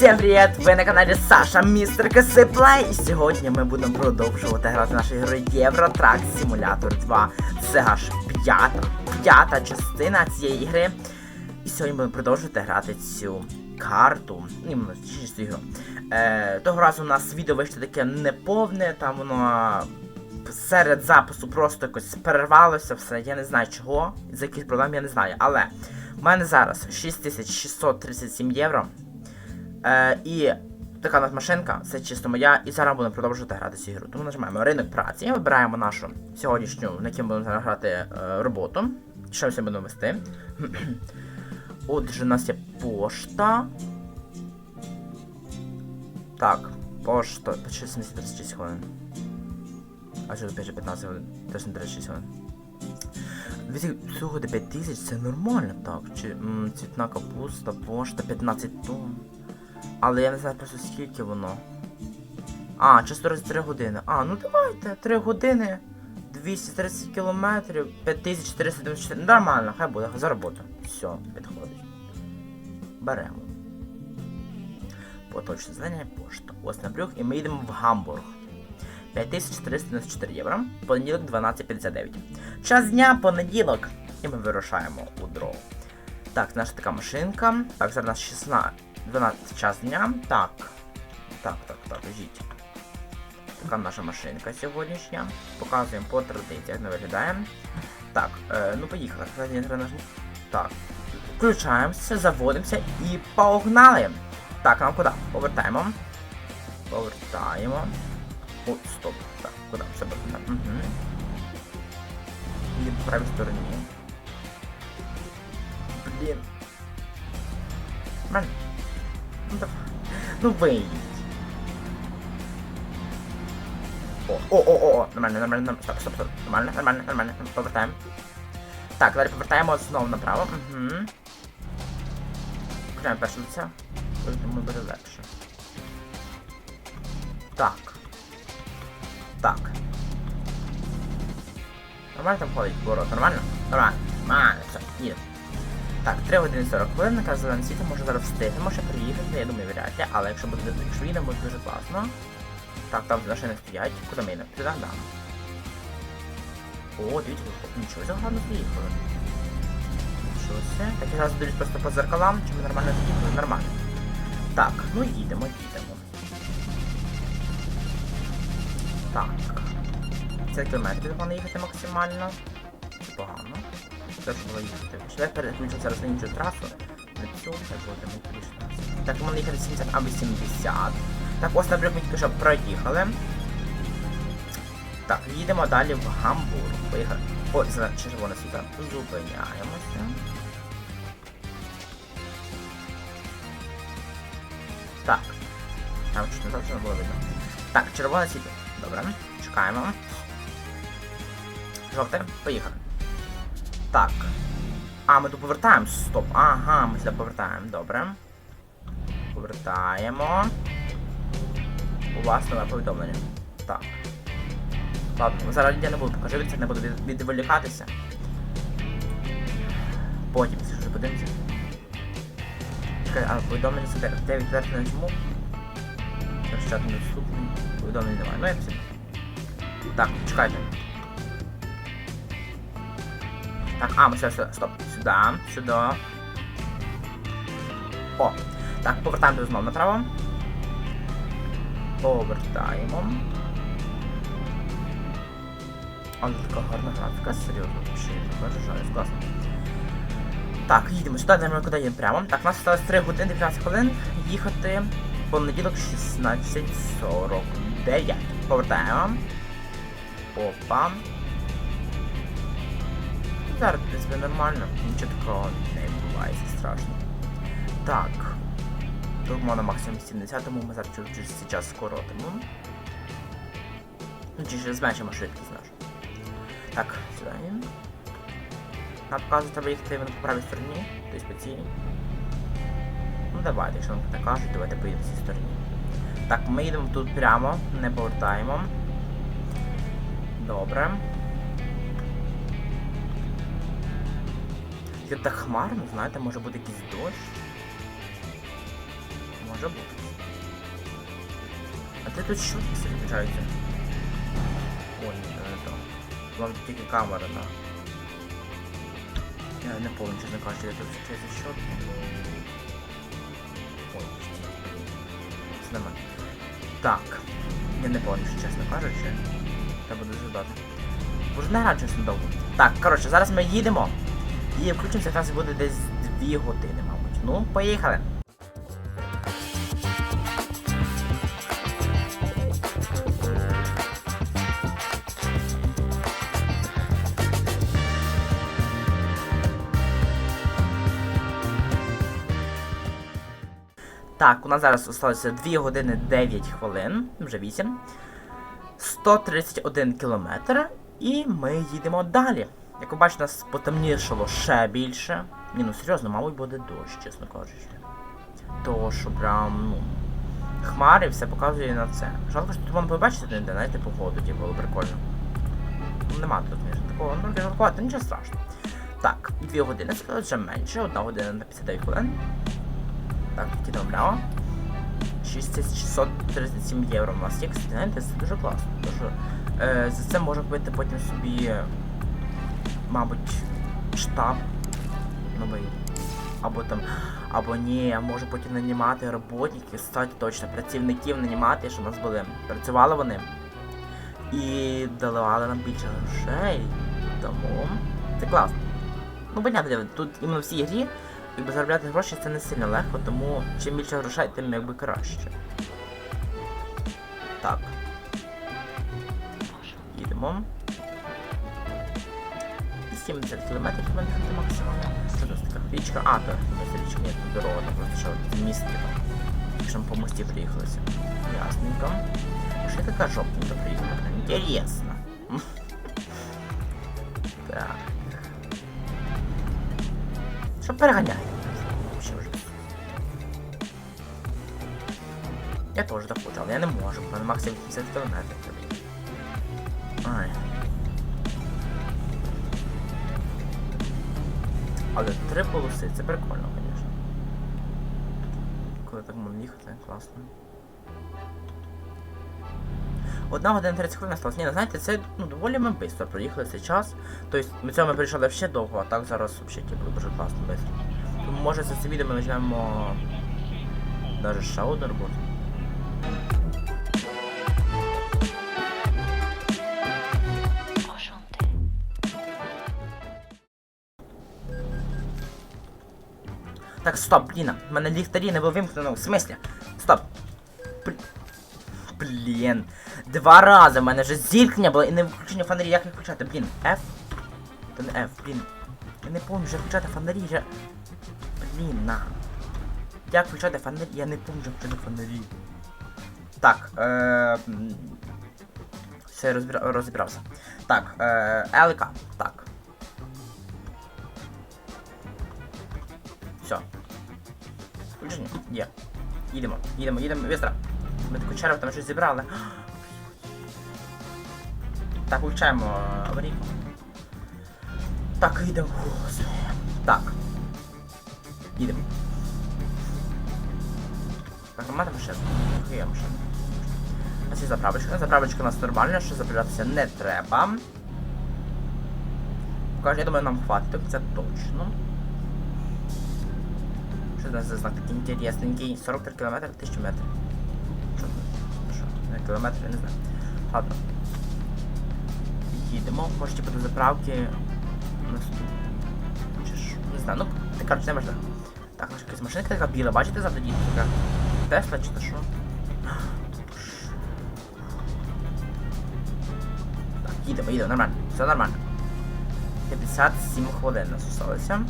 Всем привет! Ви на каналі Саша Містер Кисиплей. І сьогодні ми будемо продовжувати грати нашу ігру Євротрак Симулятор 2. Це аж п'ята, п'ята частина цієї ігри. І сьогодні будемо продовжувати грати цю карту. Ні, чи цю ігру. Е, того разу у нас відео вийшло таке неповне, там воно серед запису просто якось перервалося все. Я не знаю чого. За яких проблем я не знаю. Але в мене зараз 6637 євро. Е, і така у нас машинка, це чисто моя, і зараз будемо продовжувати грати цю ігру. Тому нажимаємо ринок праці, вибираємо нашу сьогоднішню, на якій будемо грати е, роботу. Що ми будемо вести? Отже, у нас є пошта. Так, пошта. Почти 36 хвилин. А що пише 15 хвилин? Точно 36 хвилин. Всього до 5 тисяч це нормально, так. Чи м, цвітна капуста, пошта, 15 тонн. Але я не знаю просто скільки воно. А, чи 43 години. А, ну давайте, 3 години, 230 кілометрів, 5494. Нормально, хай буде, за роботу. Все, підходить. Беремо. Поточне завдання пошта. Ось набрюх, і ми їдемо в Гамбург. 5394 євро. Понеділок 12.59. Час дня, понеділок. І ми вирушаємо у дров. Так, наша така машинка. Так, зараз у нас 16. 12 час дня. Так. Так, так, так, жіть. Така наша машинка сьогоднішня. Показуємо по традиції, як ми виглядаємо. Так, е, ну поїхали. Так. Включаємося, заводимося і погнали! Так, нам куди? Повертаємо. Повертаємо. О, стоп. Так, куди? Все повертаємо. Угу. І по правій стороні. Блін. Нормально. Ну давай. Вийдіть. О, о, о, о, нормально, нормально, нормально, стоп, стоп, стоп, нормально, нормально, нормально, повертаємо. Так, далі повертаємо знову направо, угу. Включаємо перше думаю, буде легше. Так. Так. Нормально там ходить ворот, нормально? Нормально, нормально, все, їдемо. Так, 3 години 40 хвилин, яка зелена світло може зараз встигнемо ще приїхати, я думаю, вряд ли, але якщо буде, якщо їдемо, буде дуже класно. Так, там машини стоять, куди ми йдемо? Туди, да. О, дивіться, нічого за приїхали. Нічого все. Так, я зараз дивлюсь просто по зеркалам, чи ми нормально заїхали, нормально. Так, ну їдемо, їдемо. Так. 50 кілометрів можна їхати максимально. Це погано. Це ж було їхати. Що зараз іншу трасу. На цю, хай буде більше трасу. Так, можна їхати 70 або 70. Так, ось, наприклад, ми тільки що проїхали. Так, їдемо далі в Гамбург. Поїхали. О, червоне світло. Зупиняємося. Так. Там чуть не не було видно. Так, червоне світло. Добре. Чекаємо. Жовте, поїхали. Так. А, ми тут повертаємо. Стоп. Ага, ми сюди повертаємо. Добре. Повертаємо. У вас нове повідомлення. Так. Ладно, зараз я не буду покажитися, не буду відволікатися. Потім все ж подивимося. Чекай, а повідомлення це де? Де відверто не жму? Розчат недоступний. Повідомлень немає. Ну як всі. Так, чекайте. Так, а, все, все, стоп. Сюди, сюди. О. Так, повертаємо знову направо. Повертаємо. Але така гарна графіка, серйозно, ще класно. Так, їдемо сюди, йдемо куди їдемо прямо. Так, у нас осталось 3 години 19 хвилин їхати понеділок 16.49. Повертаємо. Опа. Зараз, в принципі, нормально. Нічого такого не відбувається страшно. Так. Тут можна максимум 70, тому ми зараз чуть час скоротимо. Ну, чи ще зменшимо швидкість нашу. Так, сюди. Нам показує, треба їхати по правій стороні, тобто по цій. Ну давайте, якщо нам так кажуть, давайте поїдемо цій стороні. Так, ми їдемо тут прямо, не повертаємо. Добре. Це так хмарно, знаєте, може бути якийсь дощ. Може Може бути. А ти тут що все включається? Ой, не то. Вам тільки камера, да. Я не помню, чесно кажучи, я тут включається що. Ой. Це не мене. Так. Я не помню, що чесно кажучи. Треба дуже додати. Боже, не граю чесно довго. Так, коротше, зараз ми їдемо. І включимося, якраз буде десь 2 години, мабуть. Ну, поїхали. Так, у нас зараз залишилося 2 години 9 хвилин, вже 8. 131 кілометр. І ми їдемо далі. Як ви бачите, нас потемнішало ще більше. Ні, ну серйозно, мабуть, буде дощ, чесно кажучи. То що прям, ну. Хмари все показує на це. Жалко, що тут можна побачити не де, знаєте, погоду, типу, було прикольно. Ну, Нема тут звісно, такого, ну жаркувати, нічого страшного. Так, 2 години, це вже менше, 1 година на 59 хвилин. Так, вляво. 6637 євро у нас є, знаєте, це дуже класно. Тому що е, за це можна купити потім собі, мабуть, штаб новий. Або там, або ні, може потім нанімати роботників, стати точно працівників нанімати, щоб у нас були. Працювали вони. І давали нам більше грошей. Тому це класно. Ну, понятно, тут іменно в цій грі якби заробляти гроші це не сильно легко, тому чим більше грошей, тим якби краще. Так. Їдемо. І 70 кілометрів треба їхати максимально. Що це така річка? А, то це річка, ні, дорога, там просто що міст, типа. Якщо ми по мості приїхалися. Ясненько. Що така жопненька приїхала? Інтересно. Так. Що переганяє? Я теж так хочу, але я не можу, бо на максимум 50 км. Але три полоси, це прикольно, звісно. Коли так можна їхати, класно. Одна година 30 хвилин осталось. Ні, ну, знаєте, це ну, доволі ми швидко проїхали цей час. Тобто ми цього ми приїжджали ще довго, а так зараз взагалі типу, дуже класно швидко. Тому може за це відео ми почнемо навіть ще одну роботу. Стоп, Бліна, в мене ліхтарі не було вимкнено. В смислі? Стоп. Блін. Два рази в мене вже зіткнення було і не включення фонарі. Як їх включати? Блін, F? Та не F, блін. Я не пам'ятаю, як включати фонарі. Я... Блін, на. Як включати фонарі? Я не пам'ятаю, як включати фонарі. Так, е... Все, я розбира... розібрався. Так, е... ЛК. Так. Включення. Є. Їдемо, їдемо, їдемо, быстро. Ми таку черву там щось зібрали. Так, включаємо е, аварійку. Так, їдемо. Так. Їдемо. Так, нормальна машина. Є машина. У нас заправочка. Заправочка у нас нормальна, що заправлятися не треба. Покажу, я думаю, нам хватить, це точно. Це за такий інтересненький? 43 км 1000 метрів. Що це? Що? Не кілометр, я не знаю. Ладно. Їдемо, може типу до заправки. Не знаю, ну, ти коротше, не можна. Так, наша якась машинка така біла, бачите ззаду діти така? Тесла чи то що? Так, їдемо, їдемо, нормально. Все нормально. 57 хвилин нас осталося.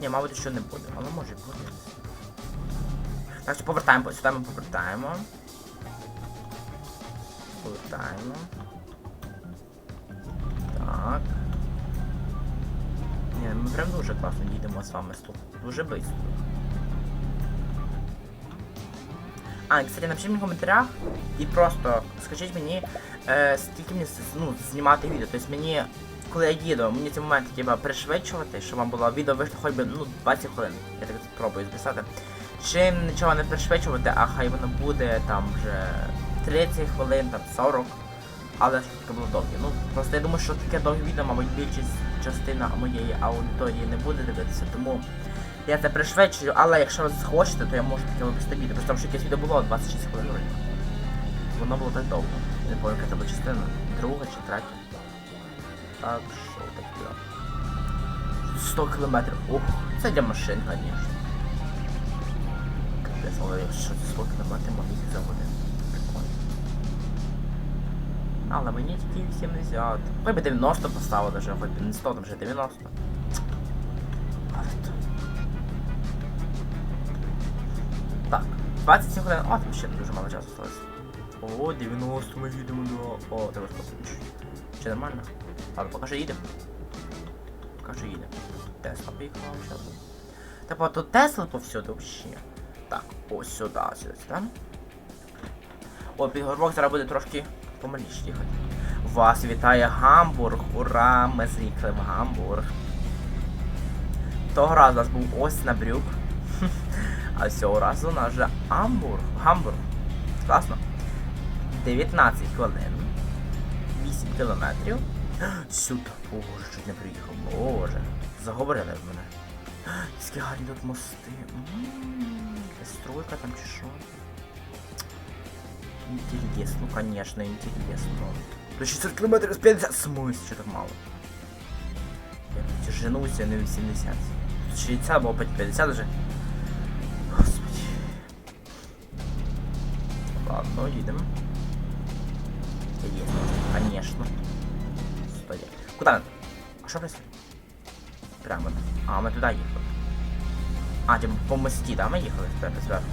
Ні, мабуть, що не буде, але може бути. Так, що повертаємо, сюди ми повертаємо. Повертаємо. Так. Ні, ми прям дуже класно їдемо з вами тут. Дуже швидко. А, кстати, напишіть мені в коментарях і просто скажіть мені, е, скільки мені ну, знімати відео. Тобто мені коли я їду, мені ці моменти типа пришвидшувати, щоб вам було відео вийшло хоч би ну, 20 хвилин. Я так спробую записати. Чи нічого не пришвидшувати, а хай воно буде там вже 30 хвилин, там 40. Але щоб таке було довге. Ну, просто я думаю, що таке довге відео, мабуть, більшість частина моєї аудиторії не буде дивитися, тому я це пришвидшую, але якщо ви захочете, то я можу таке випустити відео. Просто що якесь відео було 26 хвилин. Воно було так довго. Не пам'ятаю, яка це була частина. Друга чи третя. Так, що таке? 100 кілометрів. Ух, це для машин, звісно. Капець, але якщо це 100 кілометрів можна за годину. Прикольно. Але мені тільки 80. Хоч би 90 поставили вже, хоч би не 100, там вже 90. Але. Так, 27 хвилин. О, там ще дуже мало часу залишилось. О, 90 ми їдемо до... О, тебе способніше. Чи нормально? Ладно, поки що їдемо. Поки що їдемо. Тесла поїхала зараз. Типа тут Тесла повсюди вообще. Так, ось сюди, сюди, сюди. О, підгорбок зараз буде трошки помаліше їхати. Вас вітає Гамбург! Ура! Ми заїхали в Гамбург. Того разу у нас був ось на брюк. А цього разу у нас вже Амбург. Гамбург. Класно. 19 хвилин. 8 кілометрів. Сюди. Боже, чуть не приїхав. Боже. Заговорили в мене. Скільки гарні тут мости. Стройка там чи що. Интересно, конечно, интересно. До 600 километров с 50 смысл, что так мало. Я тут на 80. Тут 60 было почти 50 уже. Господи. Ладно, едем. Есть, Что происходит? Прямо. А, мы туда ехали. А, типа по мості, да, ми їхали тепер зверху.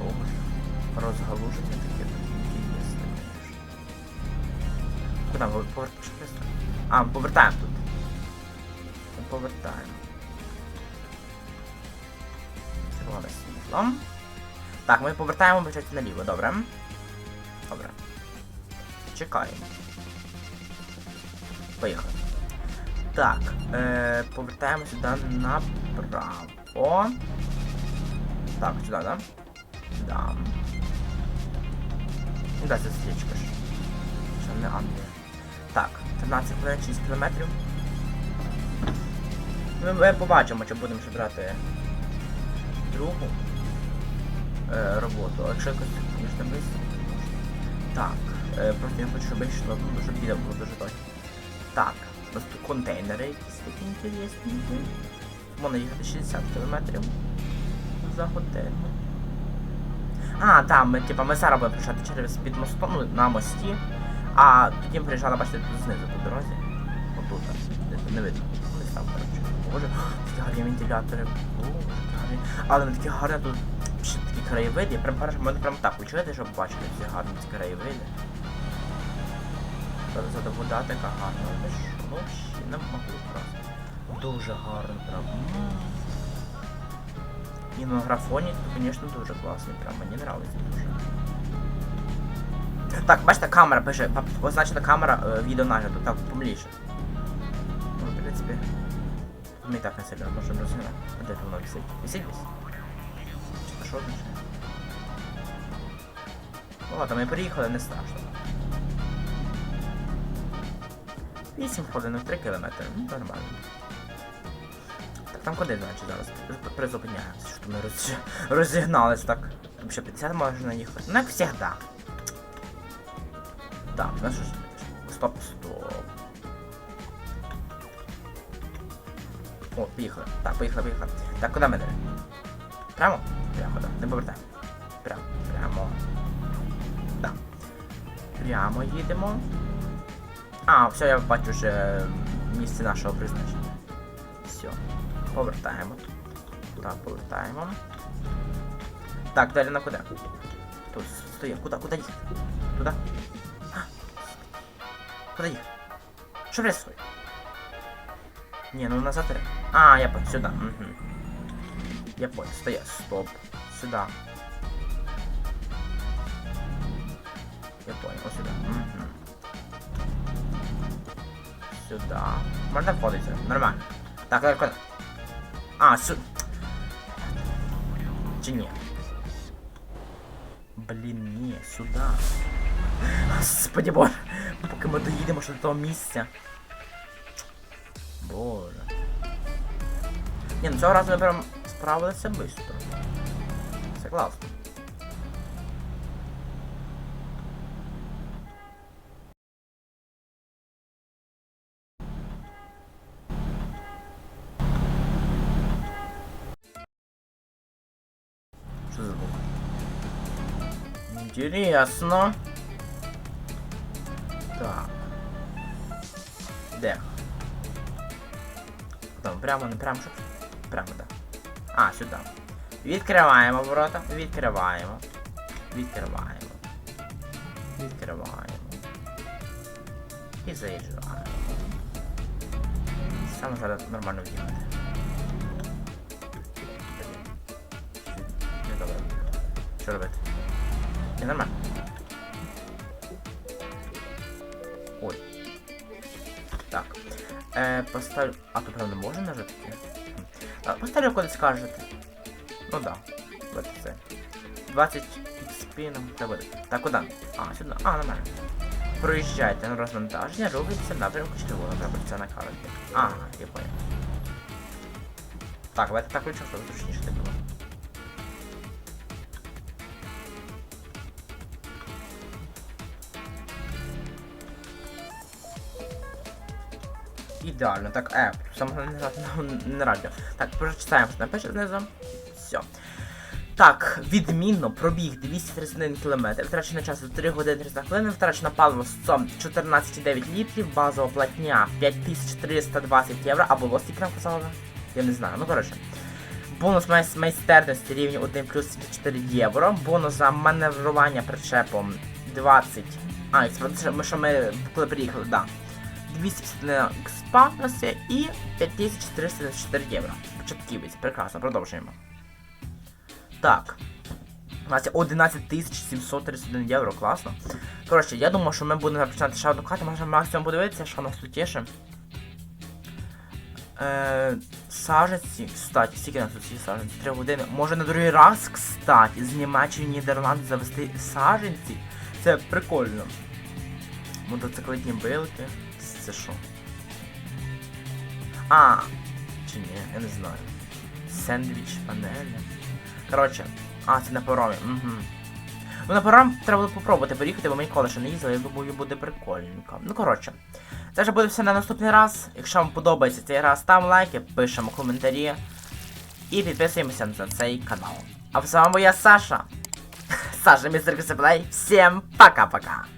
Ох, розгалуження таке. Куди ми повертаємо? Що? А, ми повертаємо тут. Ми повертаємо. Червоне світло. Так, ми повертаємо бачать наліво, добре. Добре. Чекаємо. Поїхали. Так, е, повертаємо сюди направо. Так, сюди, да? Да. Ну да, це стрічка ж. Що не Англія. Так, 13 хвилин 6 кілометрів. Ми, ми побачимо, чи будемо ще брати другу е, роботу. Якщо якось, звісно, близько. Так, е, просто я хочу, щоб вийшло, ну, щоб відео було дуже довго. Так, у тут контейнери якісь такі інтересненькі. Можна їхати 60 км за годину. А, там, ми, типа, ми зараз будемо приїжджати через під мостом, ну, на мості, а тоді ми приїжджали, бачите, тут знизу по дорозі. Отут, не, не видно. Десь там, коротше. Боже, такі гарні вентилятори. Боже, гарні. Але вони такі гарні тут ще такі краєвиди. Я прям перше, мене прям так почуєте, щоб бачити ці гарні ці краєвиди. Зараз це вода така гарна, але ж, не можу просто. Дуже гарно, прям. І на графоні тут, звісно, дуже класний, прям мені нравиться дуже. Так, бачите, камера пише, позначена камера е, відеонагляду, так, помліше. Ну, в принципі, ми і так не сильно можемо розглядати. А Де воно висить? Висить десь? Чи що означає? Ну ладно, ми приїхали, не страшно. 8 хвилин, 3 кілометри, ну нормально. Так, там куди, значить, зараз? Призупиняємося, що ми роз... розігнались так. Там ще 50 можна їхати. Ну, як завжди. Так, ну що ж. Стоп, стоп. О, поїхали. Так, поїхали, поїхали. Так, куди ми йдемо? Прямо? Прямо, так. Не повертаємо. Прямо, прямо. Так. Прямо їдемо. А, все, я бачу вже місце нашого призначення. Все. Повертаємо. Так, повертаємо. Так, далі на куди? Тут стоїть. Куди? Куди їхати? Туди? Куди їхати? Що происходит? Не, ну назад. А, я понял, сюда. Угу. Я понял, стоять, стоп. Сюда. Я понял, вот сюда. Угу. Сюди. Можна входити, нормально. Так, легко. А, сю... Чи ні? Блін, ні, сюди. Господи боже, поки ми доїдемо ще до того місця. Боже. Ні, ну цього разу ми прям справилися. Це класно. Интересно. Так. Де? Там, прямо, не прямо, щоб... Прямо, да. А, сюди. Відкриваємо ворота. Відкриваємо. Відкриваємо. Відкриваємо. І заїжджаємо. Саме зараз нормально в'їхати. Не добре. Що робити? Не нормально. Ой. Так. Е, поставлю. А тут правда можна нажати? А, поставлю куди скажете. Ну да. Вот це. 20 XP нам треба. Так, куди? А, сюди. А, нормально. Проїжджайте на розвантаження, рухайтеся напрямку червоного прапорця на карті. Ага, я понял. Так, давайте так ключом, щоб зручніше так було. Ідеально, так, е, саме не, радіо. Так, прочитаємо, що напише знизу. Все. Так, відмінно, пробіг 231 км, втрачено часу 3 години 30 хвилин, втрачено паливо 114,9 літрів, базова платня 5320 євро, а було стільки нам? Я не знаю, ну коротше. Бонус майс майстерності рівні 1 плюс 74 євро, бонус за маневрування причепом 20. А, це ми що ми коли приїхали, да. 251 експа у нас є і 5394 євро. Початківець, прекрасно, продовжуємо. Так. У нас є 11 731 євро, класно. Коротше, я думаю, що ми будемо починати ще одну карту, можемо максимум подивитися, що у нас тут є ще. Е, саженці, кстати, скільки у нас тут є саженці? 3 години. Може на другий раз, кстати, з Німеччини Нідерланди завести саженці. Це прикольно. Мотоциклетні билки. Це що? А, чи ні, я не знаю. Сендвіч, панелі. Коротше, а, це на паромі. Угу. Ну на паром треба буде попробувати поїхати, бо ми ніколи ще не їздили, я думаю, буде прикольненько. Ну коротше, це вже буде все на наступний раз. Якщо вам подобається цей раз, ставимо лайки, пишемо коментарі і підписуємося на цей канал. А з вами я Саша. Саша, містер Косиплей. Всім пока-пока.